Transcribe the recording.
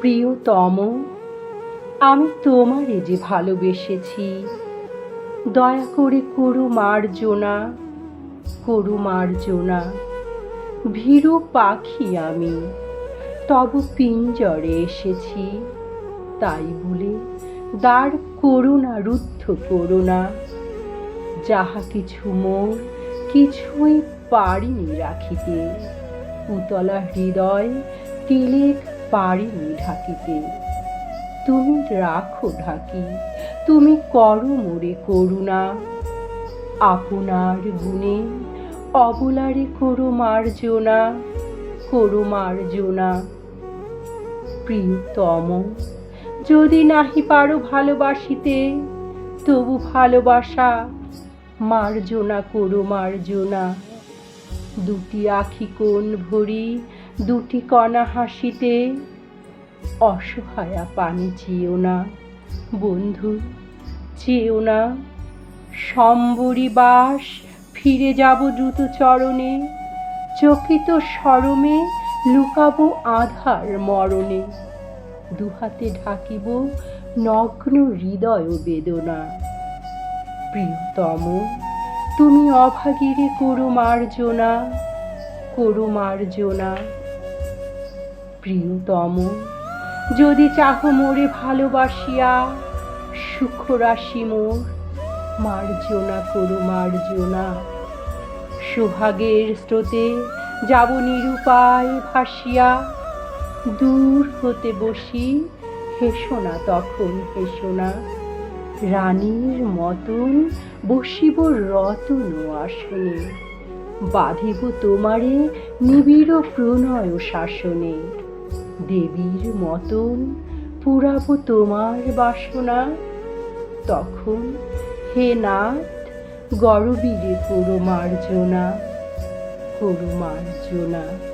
প্রিয়তম, আমি তোমারে যে ভালোবেসেছি, দয়া করে করু মার্জনা করু মার্জনা। ভীরু পাখি আমি, তব পিঞ্জরে এসেছি, তাই বলে দ্বার করুণা রুদ্ধ করুণা যাহা কিছু মোর, কিছুই পারিনি রাখিতে। উতলা হৃদয় তিলেক পারিনি ঢাকিতে। তুমি রাখো ঢাকি, তুমি করো মোরে করুণা। আপনার গুণে অবলারে করো মার্জনা করো মার্জনা। প্রিয়তম, যদি নাহি পারো ভালোবাসিতে, তবু ভালোবাসা, মার্জনা করো মার্জনা। দুটি আখি কোন ভরি দুটি কণা হাসিতে অসহায়া পানি চেয়েও না, বন্ধু, চেয়েও না। সম্বরী বাস, ফিরে যাব দ্রুত চরণে, চকিত সরমে লুকাবো আধার মরণে। দুহাতে ঢাকিব নগ্ন হৃদয় বেদনা। প্রিয়তম, তুমি অভাগীরে করো মার্জনা করো মার্জনা প্রিয়তম, যদি চাহ মোরে ভালোবাসিয়া সুখ রাশি মোর, মার্জনা করো, মার্জনা। সোহাগের স্রোতে যাব নিরুপায় ভাসিয়া, দূর হতে বসি হেসো না তখন হেসো না। রানীর মতন বসিব রতন আসনে, বাঁধিব তোমারে নিবিড় প্রণয় শাসনে। দেবীর মতন পুরাব তোমার বাসনা। তখন হে নাথ গরবীরে করো মার্জনা করো মার্জনা।